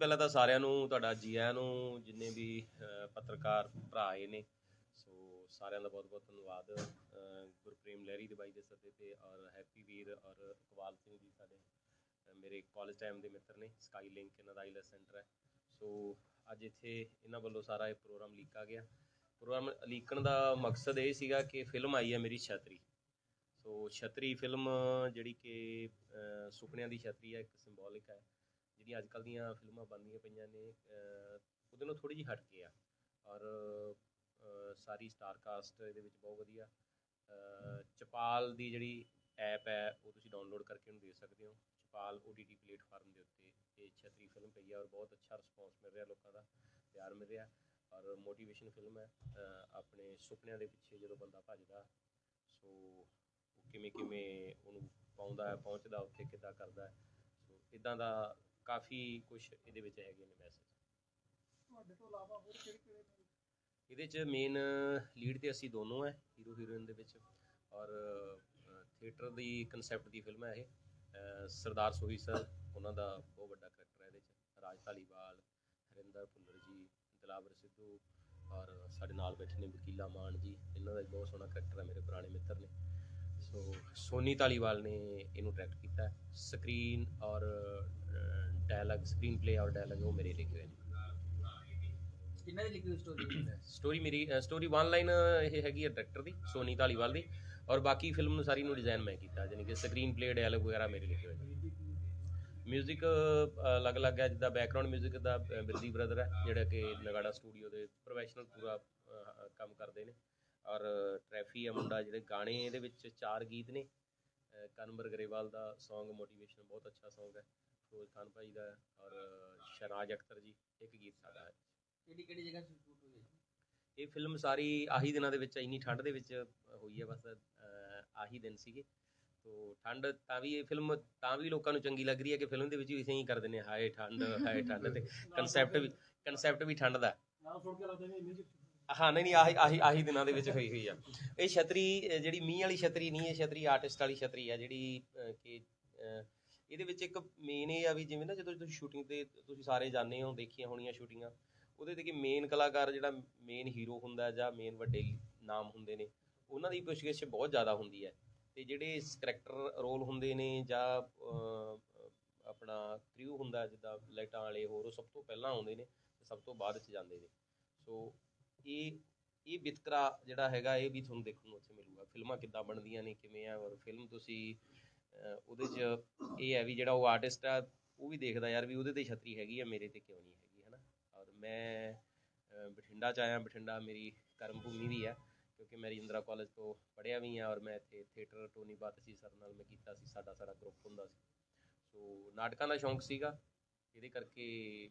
ਪਹਿਲਾਂ ਤਾਂ ਸਾਰਿਆਂ ਨੂੰ ਤੁਹਾਡਾ ਜੀ ਆਇਆਂ ਨੂੰ ਜਿੰਨੇ ਵੀ ਅਹ, ਪੱਤਰਕਾਰ ਭਰਾ ਆਏ ਨੇ ਸੋ ਸਾਰਿਆਂ ਦਾ ਬਹੁਤ-ਬਹੁਤ ਧੰਨਵਾਦ ਅਹ, ਗੁਰਪ੍ਰੇਮ ਲਹਿਰੀ ਦੇ ਬਾਈ ਦੇ ਸੱਦੇ ਤੇ ਔਰ ਹੈਪੀ ਵੀਰ ਔਰ ਇਕਬਾਲ ਸਿੰਘ ਜੀ ਸਾਡੇ ਅਹ, ਮੇਰੇ ਕਾਲਜ ਟਾਈਮ ਦੇ ਮਿੱਤਰ ਨੇ ਸਕਾਈ ਲਿੰਕ ਇਹਨਾਂ ਦਾ ਆਈਲੈਸ ਸੈਂਟਰ ਹੈ। ਸੋ ਅੱਜ ਇੱਥੇ ਇਹਨਾਂ ਵੱਲੋਂ ਸਾਰਾ ਇਹ ਪ੍ਰੋਗਰਾਮ ਲੀਕਾ ਗਿਆ। ਪ੍ਰੋਗਰਾਮ ਲੀਕਣ ਦਾ ਮਕਸਦ ਇਹ ਸੀਗਾ ਕਿ ਫਿਲਮ ਆਈ ਹੈ ਮੇਰੀ ਛਤਰੀ। ਸੋ ਛਤਰੀ ਫਿਲਮ ਜਿਹੜੀ ਕਿ ਅਹ, ਸੁਪਨਿਆਂ ਦੀ ਛਤਰੀ ਹੈ ਇੱਕ ਸਿੰਬੋਲਿਕ ਹੈ। ਜਿਹੜੀਆਂ ਅੱਜ ਕੱਲ੍ਹ ਦੀਆਂ ਫਿਲਮਾਂ ਬਣਦੀਆਂ ਪਈਆਂ ਨੇ ਉਹਦੇ ਨਾਲ ਥੋੜੀ ਜਿਹੀ ਹਟ ਕੇ ਆ। ਔਰ ਸਾਰੀ ਸਟਾਰ ਕਾਸਟ ਇਹਦੇ ਵਿੱਚ ਬਹੁਤ ਵਧੀਆ। ਚਪਾਲ ਦੀ ਜਿਹੜੀ ਐਪ ਹੈ, ਉਹ ਤੁਸੀਂ ਡਾਊਨਲੋਡ ਕਰਕੇ ਉਹਨੂੰ ਦੇਖ ਸਕਦੇ ਹੋ। ਚਪਾਲ OTT ਪਲੇਟਫਾਰਮ ਦੇ ਉੱਤੇ ਇਹ ਛਤਰੀ ਫਿਲਮ ਪਈ ਆ ਔਰ ਬਹੁਤ ਅੱਛਾ ਰਿਸਪੌਂਸ ਮਿਲ ਰਿਹਾ ਲੋਕਾਂ ਦਾ, ਪਿਆਰ ਮਿਲ ਰਿਹਾ। ਔਰ ਮੋਟੀਵੇਸ਼ਨ ਫਿਲਮ ਹੈ ਆਪਣੇ ਸੁਪਨਿਆਂ ਦੇ ਪਿੱਛੇ ਜਦੋਂ ਬੰਦਾ ਭੱਜਦਾ, ਸੋ ਕਿਵੇਂ ਕਿਵੇਂ ਉਹਨੂੰ ਪਾਉਂਦਾ ਹੈ, ਪਹੁੰਚਦਾ, ਉੱਥੇ ਕਿੱਦਾਂ ਕਰਦਾ ਹੈ, ਸੋ ਇਦਾਂ ਦਾ ਕਾਫੀ ਕੁਝ ਇਹਦੇ ਵਿੱਚ ਹੈਗੇ ਨੇ ਮੈਸੇਜ ਤੁਹਾਡੇ ਤੋਂ ਇਲਾਵਾ ਹੋਰ ਕਿਹੜੇ ਕਿਹੜੇ ਇਹਦੇ 'ਚ ਮੇਨ ਲੀਡ ਤੇ ਅਸੀਂ ਦੋਨੋਂ ਹੈ ਹੀਰੋ ਹੀਰੋਇਨ ਦੇ ਵਿੱਚ। ਔਰ ਥੀਏਟਰ ਦੀ ਕਨਸੈਪਟ ਦੀ ਫਿਲਮ ਹੈ ਇਹ। ਅਹ, ਸਰਦਾਰ ਸੋਹੀ ਸਰ ਉਹਨਾਂ ਦਾ ਬਹੁਤ ਵੱਡਾ ਕਰੈਕਟਰ ਹੈ ਇਹਦੇ 'ਚ। ਰਾਜ ਧਾਲੀਵਾਲ ਹਰਿੰਦਰ ਭੁੱਲਰ ਜੀ ਦਿਲਾਵਰ ਸਿੱਧੂ ਔਰ ਸਾਡੇ ਨਾਲ ਬੈਠੇ ਨੇ ਵਕੀਲਾ ਮਾਨ ਜੀ। ਇਹਨਾਂ ਦਾ ਵੀ ਬਹੁਤ ਸੋਹਣਾ ਕਰੈਕਟਰ ਹੈ ਮੇਰੇ ਪੁਰਾਣੇ ਮਿੱਤਰ ਨੇ। ਸੋ ਸੋਨੀ ਧਾਲੀਵਾਲ ਨੇ ਇਹਨੂੰ ਡਾਇਰੈਕਟ ਕੀਤਾ ਹੈ। ਸਕਰੀਨ ਔਰ ਡਾਇਲੌਗ ਸਕਰੀਨ ਪਲੇ ਔਰ ਡਾਇਲੌਗ ਉਹ ਮੇਰੇ ਲਿਖੇ ਹੋਏ ਨੇ। ਕਿੰਨਾ ਦੀ ਲਿਖੀ ਸਟੋਰੀ ਸਟੋਰੀ ਮੇਰੀ ਸਟੋਰੀ ਵਨ ਲਾਈਨ ਇਹ ਹੈਗੀ ਹੈ ਡਾਇਰੈਕਟਰ ਦੀ ਸੋਨੀ ਧਾਲੀਵਾਲ ਦੀ। ਔਰ ਬਾਕੀ ਫਿਲਮ ਨੂੰ ਸਾਰੀ ਨੂੰ ਡਿਜ਼ਾਈਨ ਮੈਂ ਕੀਤਾ ਯਾਨੀ ਕਿ ਸਕਰੀਨ ਪਲੇ ਡਾਇਲੌਗ ਵਗੈਰਾ ਮੇਰੇ ਲਿਖੇ ਹੋਏ ਨੇ। ਮਿਊਜ਼ਿਕ ਅਲੱਗ-ਅਲੱਗ ਹੈ ਜਿੱਦਾਂ ਬੈਕਗ੍ਰਾਉਂਡ ਮਿਊਜ਼ਿਕ ਦਾ ਬਿਰਦੀ ਬ੍ਰਦਰ ਹੈ ਜਿਹੜਾ ਕਿ ਨਗਾੜਾ ਸਟੂਡੀਓ ਦੇ ਪ੍ਰੋਫੈਸ਼ਨਲ ਪੂਰਾ ਕੰਮ ਕਰਦੇ ਨੇ। ਔਰ ਟ੍ਰੈਫੀ ਹੈ ਮੁੰਡਾ ਜਿਹੜੇ ਗਾਣੇ ਇਹਦੇ ਵਿੱਚ ਚਾਰ ਗੀਤ ਨੇ। ਕਨਵਰ ਗਰੇਵਾਲ ਦਾ Song ਮੋਟੀਵੇਸ਼ਨ ਬਹੁਤ ਅੱਛਾ Song ਹੈ। ਫਿਰੋਜ਼ ਖਾਨ ਭਾਈ ਦਾ ਔਰ ਸ਼ਹਨਾਜ਼ ਅਖਤਰ ਜੀ ਇੱਕ ਗੀਤ ਸਾਡਾ ਹੈ। ਕਿਹੜੀ ਕਿਹੜੀ ਜਗ੍ਹਾ ਸ਼ੂਟ ਹੋਈ ਇਹ ਫਿਲਮ ਸਾਰੀ ਆਹੀ ਦਿਨਾਂ ਦੇ ਵਿੱਚ ਇੰਨੀ ਠੰਡ ਦੇ ਵਿੱਚ ਹੋਈ ਹੈ ਬਸ ਆਹੀ ਦਿਨ ਸੀਗੇ। ਤੋ ਠੰਡ ਤਾਂ ਵੀ ਇਹ ਫਿਲਮ ਤਾਂ ਵੀ ਲੋਕਾਂ ਨੂੰ ਚੰਗੀ ਲੱਗ ਰਹੀ ਹੈ ਕਿ ਫਿਲਮ ਦੇ ਵਿੱਚ ਵੀ ਇਸੇ ਹੀ ਕਰਦੇ ਨੇ ਹਾਏ ਠੰਡ ਹਾਏ ਠੰਡ ਤੇ ਕਨਸੈਪਟ ਵੀ ਕਨਸੈਪਟ ਵੀ ਠੰਡ ਦਾ। ਨਾਮ ਸੁਣ ਕੇ ਲੱਗਦਾ ਨਹੀਂ ਇੰਨੀ ਹਾਂ, ਨਹੀਂ ਨਹੀਂ, ਆਹੀ ਆਹੀ ਆਹੀ ਦਿਨਾਂ ਦੇ ਵਿੱਚ ਹੋਈ ਹੋਈ ਆ। ਇਹ ਛਤਰੀ ਜਿਹੜੀ ਮੀਂਹ ਵਾਲੀ ਛਤਰੀ ਨਹੀਂ, ਇਹ ਛਤਰੀ ਆਰਟਿਸਟ ਵਾਲੀ ਛਤਰੀ ਆ, ਜਿਹੜੀ ਕਿ ਇਹਦੇ ਵਿੱਚ ਇੱਕ ਮੇਨ ਇਹ ਆ ਵੀ ਜਿਵੇਂ ਨਾ ਜਦੋਂ ਤੁਸੀਂ ਸ਼ੂਟਿੰਗ ਤੇ ਤੁਸੀਂ ਸਾਰੇ ਜਾਂਦੇ ਹੋ, ਦੇਖੀਆਂ ਹੋਣੀਆਂ ਸ਼ੂਟਿੰਗਾਂ ਉਹਦੇ ਤੇ ਕਿ ਮੇਨ ਕਲਾਕਾਰ ਜਿਹੜਾ ਮੇਨ ਹੀਰੋ ਹੁੰਦਾ ਜਾਂ ਮੇਨ ਵੱਡੇ ਨਾਮ ਹੁੰਦੇ ਨੇ, ਉਹਨਾਂ ਦੀ ਪੁੱਛਗਿੱਛ ਬਹੁਤ ਜ਼ਿਆਦਾ ਹੁੰਦੀ ਹੈ। ਤੇ ਜਿਹੜੇ ਕਰੈਕਟਰ ਰੋਲ ਹੁੰਦੇ ਨੇ ਜਾਂ ਆਪਣਾ ਕ੍ਰਿਊ ਹੁੰਦਾ, ਜਿੱਦਾਂ ਲਾਈਟਾਂ ਵਾਲੇ ਹੋਰ, ਉਹ ਸਭ ਤੋਂ ਪਹਿਲਾਂ ਆਉਂਦੇ ਨੇ ਸਭ ਤੋਂ ਬਾਅਦ ਚ ਜਾਂਦੇ ਨੇ। ਸੋ ਇਹ ਇਹ ਵਿਤਕਰਾ ਜਿਹੜਾ ਹੈਗਾ, ਇਹ ਵੀ ਤੁਹਾਨੂੰ ਦੇਖਣ ਨੂੰ ਉੱਥੇ ਮਿਲੂਗਾ। ਫਿਲਮਾਂ ਕਿੱਦਾਂ ਬਣਦੀਆਂ ਨੇ, ਕਿਵੇਂ ਆ, ਔਰ ਫਿਲਮ ਤੁਸੀਂ ਉਹਦੇ 'ਚ ਇਹ ਹੈ ਵੀ ਜਿਹੜਾ ਉਹ ਆਰਟਿਸਟ ਆ, ਉਹ ਵੀ ਦੇਖਦਾ ਯਾਰ ਵੀ ਉਹਦੇ ਤੇ ਛਤਰੀ ਹੈਗੀ ਆ, ਮੇਰੇ ਤੇ ਕਿਉਂ ਨਹੀਂ ਹੈਗੀ, ਹਨਾ? ਔਰ ਮੈਂ ਬਠਿੰਡਾ ਚ ਆਇਆ, ਬਠਿੰਡਾ ਮੇਰੀ ਕਰਮ ਭੂਮੀ ਵੀ ਆ, ਕਿਉਂਕਿ ਮੈਂ ਰਜਿੰਦਰਾ ਕਾਲਜ ਤੋਂ ਪੜ੍ਹਿਆ ਵੀ ਆ, ਔਰ ਮੈਂ ਇੱਥੇ ਥੀਏਟਰ ਟੋਨੀ ਬਾਤਸੀ ਸਰ ਨਾਲ ਮੈਂ ਕੀਤਾ ਸੀ, ਸਾਡਾ ਸਾਰਾ ਗਰੁੱਪ ਹੁੰਦਾ ਸੀ। ਸੋ ਨਾਟਕਾਂ ਦਾ ਸ਼ੌਂਕ ਸੀਗਾ, ਇਹਦੇ ਕਰਕੇ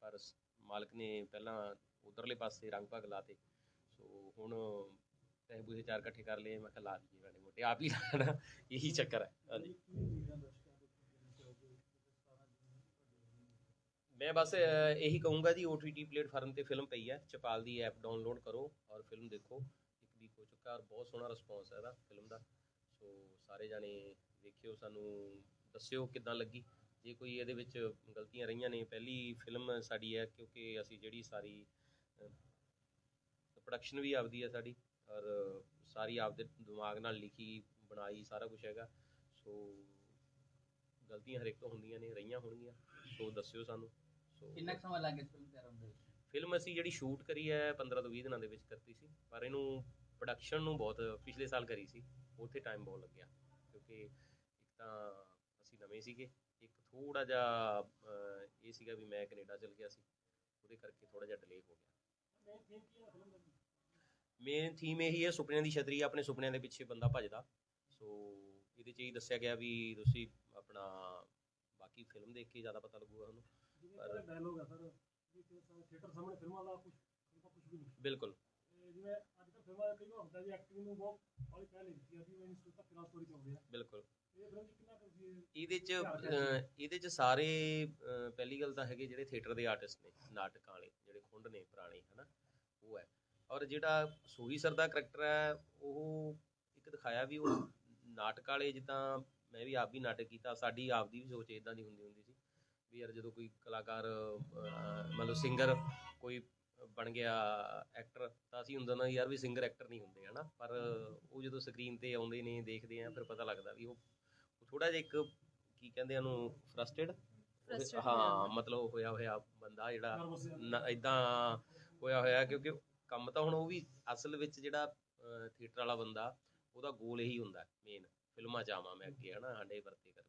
ਪਰ ਮਾਲਕ ਨੇ ਪਹਿਲਾਂ ਉਧਰਲੇ ਪਾਸੇ ਰੰਗ ਭਾਗ ਲਾਤੇ ਸੋ ਹੁਣ ਪੈਸੇ ਪੂਸੇ ਚਾਰ ਇਕੱਠੇ ਕਰ ਲਏ, ਮੈਂ ਕਿਹਾ ਲਾ ਲਈਏ ਮਾੜੇ ਮੋਟੇ, ਆਪ ਹੀ ਲਾਣਾ, ਇਹੀ ਚੱਕਰ ਹੈ। ਹਾਂਜੀ। ਮੈਂ ਬਸ ਇਹੀ ਕਹੂੰਗਾ ਜੀ OTT ਪਲੇਟਫਾਰਮ ਤੇ ਫਿਲਮ ਪਈ ਹੈ, ਚਪਾਲ ਦੀ ਐਪ ਡਾਊਨਲੋਡ ਕਰੋ ਔਰ ਫਿਲਮ ਦੇਖੋ। ਇੱਕ ਵੀਕ ਹੋ ਚੁੱਕਾ ਔਰ ਬਹੁਤ ਸੋਹਣਾ ਰਿਸਪੌਂਸ ਹੈ ਇਹਦਾ ਫਿਲਮ ਦਾ। ਸੋ ਸਾਰੇ ਜਾਣੇ ਵੇਖਿਓ, ਸਾਨੂੰ ਦੱਸਿਓ ਕਿੱਦਾਂ ਲੱਗੀ। ਜੇ ਕੋਈ ਇਹਦੇ ਵਿੱਚ ਗਲਤੀਆਂ ਰਹੀਆਂ ਨੇ, ਪਹਿਲੀ ਫਿਲਮ ਸਾਡੀ ਹੈ, ਕਿਉਂਕਿ ਅਸੀਂ ਜਿਹੜੀ ਸਾਰੀ ਪ੍ਰੋਡਕਸ਼ਨ ਵੀ ਆਪਦੀ ਹੈ ਸਾਡੀ ਔਰ ਸਾਰੀ ਆਪਦੇ ਦਿਮਾਗ ਨਾਲ ਲਿਖੀ ਬਣਾਈ ਸਾਰਾ ਕੁਝ ਹੈਗਾ। ਸੋ ਗਲਤੀਆਂ ਹਰ ਇੱਕ ਤੋਂ ਹੁੰਦੀਆਂ ਨੇ ਰਹੀਆਂ ਹੋਣਗੀਆਂ। ਸੋ ਦੱਸਿਓ ਸਾਨੂੰ। ਸੋ ਕਿੰਨਾ ਕੁ ਸਮਾਂ ਲੱਗ ਗਿਆ ਫਿਲਮ ਤਿਆਰ ਹੋਣ ਦੇ ਵਿੱਚ? ਫਿਲਮ ਅਸੀਂ ਜਿਹੜੀ ਸ਼ੂਟ ਕਰੀ ਹੈ 15 ਤੋਂ 20 ਦਿਨਾਂ ਦੇ ਵਿੱਚ ਕਰਤੀ ਸੀ। ਪਰ ਇਹਨੂੰ ਪ੍ਰੋਡਕਸ਼ਨ ਨੂੰ ਬਹੁਤ ਪਿਛਲੇ ਸਾਲ ਕਰੀ ਸੀ। ਉੱਥੇ ਟਾਈਮ ਬਹੁਤ ਲੱਗਿਆ। ਕਿਉਂਕਿ ਇੱਕ ਤਾਂ ਅਸੀਂ ਨਵੇਂ ਸੀਗੇ। ਇੱਕ ਥੋੜਾ ਜਿਹਾ ਇਹ ਸੀਗਾ ਵੀ ਮੈਂ ਕੈਨੇਡਾ ਚਲ ਗਿਆ ਸੀ। ਉਹਦੇ ਕਰਕੇ ਥੋੜਾ ਜਿਹਾ ਡਿਲੇ ਹੋ ਗਿਆ। ਮੇਨ ਥੀਮ ਇਹੀ ਹੈ ਸੁਪਨਿਆਂ ਦੀ ਛਤਰੀ ਆਪਣੇ ਸੁਪਨਿਆਂ ਦੇ ਪਿੱਛੇ ਬੰਦਾ ਭੱਜਦਾ। ਸੋ ਇਹਦੇ 'ਚ ਦੱਸਿਆ ਗਿਆ ਵੀ ਤੁਸੀਂ ਆਪਣਾ ਬਾਕੀ ਫਿਲਮ ਦੇਖ ਕੇ ਜ਼ਿਆਦਾ ਪਤਾ ਲੱਗੂਗਾ ਤੁਹਾਨੂੰ। ਜਿਵੇਂ ਡਾਇਲੋਗ ਹੈ ਸਰ ਵੀ ਥੀਏਟਰ ਸਾਹਮਣੇ ਫਿਲਮਾਂ ਦਾ ਕੁਝ ਕੁਝ ਵੀ ਨਹੀਂ। ਬਿਲਕੁਲ। ਜਿਵੇਂ ਅੱਜ ਕੱਲ੍ਹ ਫਿਲਮਾਂ ਦਾ ਕਈ ਵਾਰ ਹੁੰਦਾ ਜੀ ਐਕਟਿੰਗ ਨੂੰ ਬਹੁਤ ਬਾਲੀ ਪਹਿਲ ਦਿੱਤੀ ਆ ਜਿਵੇਂ ਇੰਸਟੀਟਿਊਟ ਤੱਕ ਕਿਲਾ ਸਟੋਰੀ ਚੱਲਦੇ ਆ। ਬਿਲਕੁਲ। ਇਹ ਫਿਲਮ 'ਚ ਕਿੰਨਾ ਕੁ ਤੁਸੀਂ ਇਹਦੇ ਚ ਅਹ, ਇਹਦੇ ਚ ਸਾਰੇ ਅਹ, ਪਹਿਲੀ ਗੱਲ ਤਾਂ ਹੈਗੇ ਜਿਹੜੇ ਥੀਏਟਰ ਦੇ ਆਰਟਿਸਟ ਨੇ ਨਾਟਕਾਂ ਵਾਲੇ ਜਿਹੜੇ ਖੁੰਡ ਨੇ ਪੁਰਾਣੇ ਹਨਾ ਉਹ ਹੈ। ਔਰ ਜਿਹੜਾ ਸੋਹੀ ਸਰ ਦਾ ਕਰੈਕਟਰ ਹੈ ਉਹ ਇੱਕ ਦਿਖਾਇਆ ਵੀ ਉਹ ਨਾਟਕ ਵਾਲੇ ਜਿੱਦਾਂ ਮੈਂ ਵੀ ਆਪ ਵੀ ਨਾਟਕ ਕੀਤਾ ਸਾਡੀ ਆਪ ਦੀ ਵੀ ਸੋਚ ਇਦਾਂ ਦੀ ਹੁੰਦੀ ਹੁੰਦੀ ਸੀ ਵੀ ਯਾਰ ਜਦੋਂ ਕੋਈ ਕਲਾਕਾਰ ਅਹ, ਮਤਲਬ ਸਿੰਗਰ ਕੋਈ ਬਣ ਗਿਆ ਐਕਟਰ ਤਾਂ ਅਸੀਂ ਹੁੰਦਾ ਨਾ ਯਾਰ ਵੀ ਸਿੰਗਰ ਐਕਟਰ ਨਹੀਂ ਹੁੰਦੇ ਹਨਾ? ਪਰ ਉਹ ਜਦੋਂ ਸਕਰੀਨ ਤੇ ਆਉਂਦੇ ਨੇ ਦੇਖਦੇ ਆ ਫਿਰ ਪਤਾ ਲੱਗਦਾ ਵੀ ਉਹ ਥੋੜਾ ਜਿਹਾ ਇੱਕ ਕੀ ਕਹਿੰਦੇ ਆ ਉਹਨੂੰ ਫਰਸਟ੍ਰੇਟ ਹਾਂ। ਮਤਲਬ ਹੋਇਆ ਹੋਇਆ ਬੰਦਾ ਜਿਹੜਾ ਇਦਾਂ ਹੋਇਆ ਹੋਇਆ ਕਿਉਂਕਿ ਕੰਮ ਤਾਂ ਹੁਣ ਉਹ ਵੀ ਅਸਲ ਵਿੱਚ ਜਿਹੜਾ ਥੀਏਟਰ ਵਾਲਾ ਬੰਦਾ ਉਹਦਾ ਗੋਲ ਇਹੀ ਹੁੰਦਾ ਮੇਨ ਫਿਲਮਾਂ ਚ ਆਵਾਂ ਮੈਂ ਅੱਗੇ ਹਨਾ ਸਾਡੇ ਵਰਤੇ ਕਰ